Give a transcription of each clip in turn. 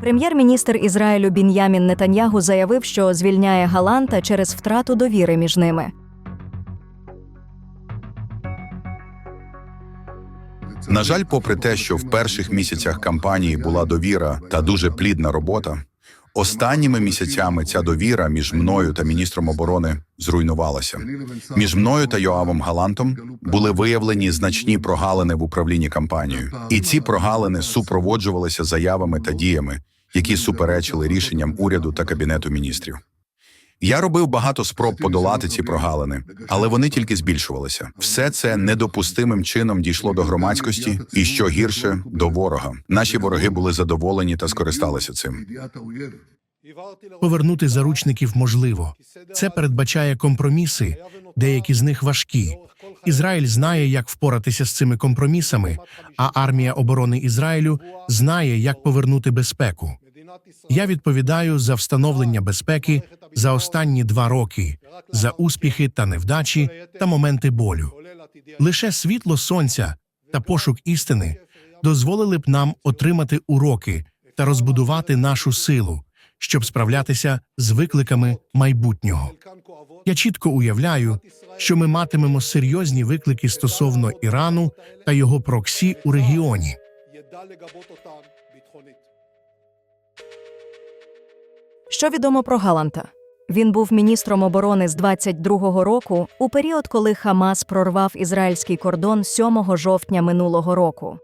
Прем'єр-міністр Ізраїлю Бін'ямін Нетаньягу заявив, що звільняє Галанта через втрату довіри між ними. На жаль, попри те, що в перших місяцях кампанії була довіра та дуже плідна робота, останніми місяцями ця довіра між мною та міністром оборони зруйнувалася. Між мною та Йоавом Галантом були виявлені значні прогалини в управлінні кампанією, і ці прогалини супроводжувалися заявами та діями, які суперечили рішенням уряду та кабінету міністрів. Я робив багато спроб подолати ці прогалини, але вони тільки збільшувалися. Все це недопустимим чином дійшло до громадськості, і що гірше до ворога. Наші вороги були задоволені та скористалися цим. Повернути заручників можливо. Це передбачає компроміси, деякі з них важкі. Ізраїль знає, як впоратися з цими компромісами, а армія оборони Ізраїлю знає, як повернути безпеку. Я відповідаю за встановлення безпеки за останні два роки, за успіхи та невдачі та моменти болю. Лише світло сонця та пошук істини дозволили б нам отримати уроки та розбудувати нашу силу, щоб справлятися з викликами майбутнього. Я чітко уявляю, що ми матимемо серйозні виклики стосовно Ірану та його проксі у регіоні. Що відомо про Галанта? Він був міністром оборони з 22-го року у період, коли Хамас прорвав ізраїльський кордон 7 жовтня минулого року.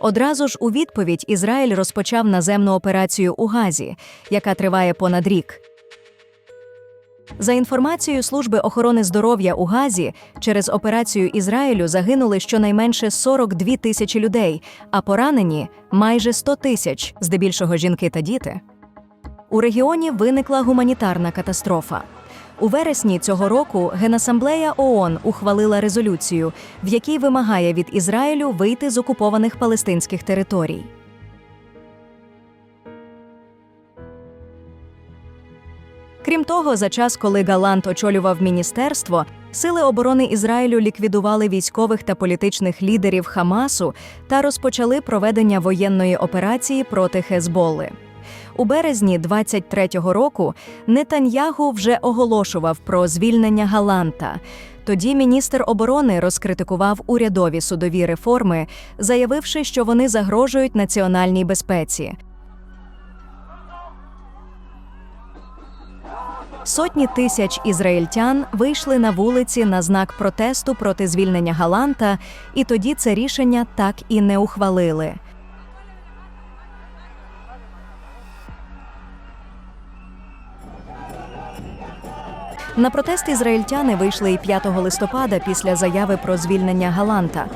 Одразу ж у відповідь Ізраїль розпочав наземну операцію у Газі, яка триває понад рік. За інформацією Служби охорони здоров'я у Газі, через операцію Ізраїлю загинули щонайменше 42 тисячі людей, а поранені майже 100 тисяч, здебільшого жінки та діти. У регіоні виникла гуманітарна катастрофа. У вересні цього року Генасамблея ООН ухвалила резолюцію, в якій вимагає від Ізраїлю вийти з окупованих палестинських територій. Крім того, за час, коли Галант очолював міністерство, сили оборони Ізраїлю ліквідували військових та політичних лідерів Хамасу та розпочали проведення воєнної операції проти Хезболли. У березні 23-го року Нетаньягу вже оголошував про звільнення Галанта. Тоді міністр оборони розкритикував урядові судові реформи, заявивши, що вони загрожують національній безпеці. Сотні тисяч ізраїльтян вийшли на вулиці на знак протесту проти звільнення Галанта, і тоді це рішення так і не ухвалили. На протест ізраїльтяни вийшли і 5 листопада після заяви про звільнення Галанта.